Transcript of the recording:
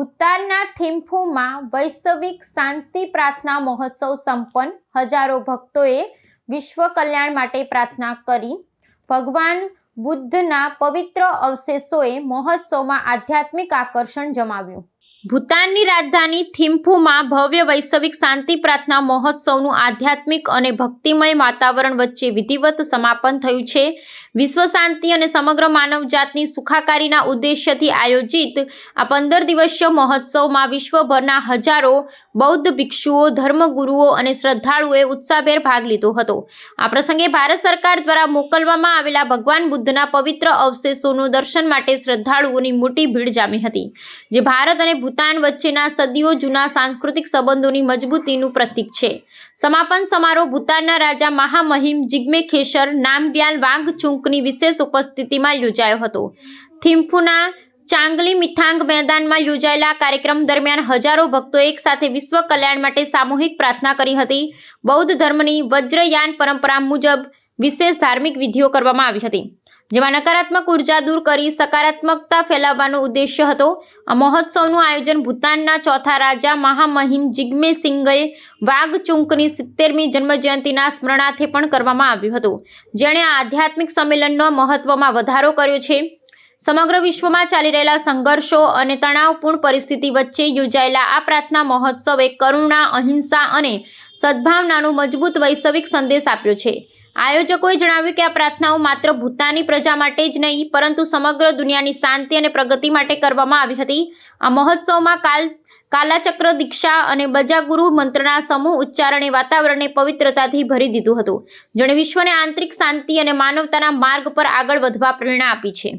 ભૂતાનના થિમ્ફુમાં વૈશ્વિક શાંતિ પ્રાર્થના મહોત્સવ સંપન્ન હજારો ભક્તોએ વિશ્વ કલ્યાણ માટે પ્રાર્થના કરી. ભગવાન બુદ્ધના પવિત્ર અવશેષોએ મહોત્સવમાં આધ્યાત્મિક આકર્ષણ જમાવ્યું. ભૂતાનની રાજધાની થિમ્ફુમાં ભવ્ય વૈશ્વિક શાંતિ પ્રાર્થના મહોત્સવનું આધ્યાત્મિક અને ભક્તિમય વાતાવરણ વચ્ચે વિધિવત સમાપન થયું છે. વિશ્વ શાંતિ અને સમગ્ર માનવજાતની સુખાકારીના ઉદ્દેશ્યથી આયોજિત આ પંદર દિવસીય મહોત્સવમાં વિશ્વભરના હજારો બૌદ્ધ ભિક્ષુઓ, ધર્મગુરુઓ અને શ્રદ્ધાળુઓએ ઉત્સાહભેર ભાગ લીધો હતો. આ પ્રસંગે ભારત સરકાર દ્વારા મોકલવામાં આવેલા ભગવાન બુદ્ધના પવિત્ર અવશેષોનું દર્શન માટે શ્રદ્ધાળુઓની મોટી ભીડ જામી હતી. જે ભારત અને ભૂતાન વચ્ચેના સદીઓ જૂના સાંસ્કૃતિક સંબંધોની મજબૂતીનું પ્રતીક છે. સમાપન સમારોહ ભૂતાનના રાજા મહામહિમ જિગ્મે ખેસર નામગ્યાલ વાંગચુંકની વિશેષ ઉપસ્થિતિમાં યોજાયો હતો. થિમ્ફુના ચાંગલી મિથાંગ મેદાનમાં યોજાયેલા કાર્યક્રમ દરમિયાન હજારો ભક્તો એકસાથે વિશ્વ કલ્યાણ માટે સામૂહિક પ્રાર્થના કરી હતી. બૌદ્ધ ધર્મની વજ્રયાન પરંપરા મુજબ વિશેષ ધાર્મિક વિધિઓ કરવામાં આવી હતી. જેમાં નકારાત્મક ઊર્જા દૂર કરી સકારાત્મકતા ફેલાવવાનો ઉદ્દેશ્ય હતો. આ મહોત્સવનું આયોજન ભૂતાનના ચોથા રાજા મહામહિમ જિગ્મે સિંઘે વાઘચુંકની સિત્તેરમી જન્મજયંતિના સ્મરણાર્થે પણ કરવામાં આવ્યું હતું. જેણે આ આધ્યાત્મિક સંમેલનનો મહત્વમાં વધારો કર્યો છે. સમગ્ર વિશ્વમાં ચાલી રહેલા સંઘર્ષો અને તણાવપૂર્ણ પરિસ્થિતિ વચ્ચે યોજાયેલા આ પ્રાર્થના મહોત્સવે કરુણા, અહિંસા અને સદ્ભાવનાનો મજબૂત વૈશ્વિક સંદેશ આપ્યો છે. આયોજકોએ જણાવ્યું કે આ પ્રાર્થનાઓ માત્ર ભૂતાનની પ્રજા માટે જ નહીં, પરંતુ સમગ્ર દુનિયાની શાંતિ અને પ્રગતિ માટે કરવામાં આવી હતી. આ મહોત્સવમાં કાલ, કાલાચક્ર દીક્ષા અને બજાગુરુ મંત્રના સમૂહ ઉચ્ચારણે વાતાવરણને પવિત્રતાથી ભરી દીધું હતું, જેણે વિશ્વને આંતરિક શાંતિ અને માનવતાના માર્ગ પર આગળ વધવા પ્રેરણા આપી છે.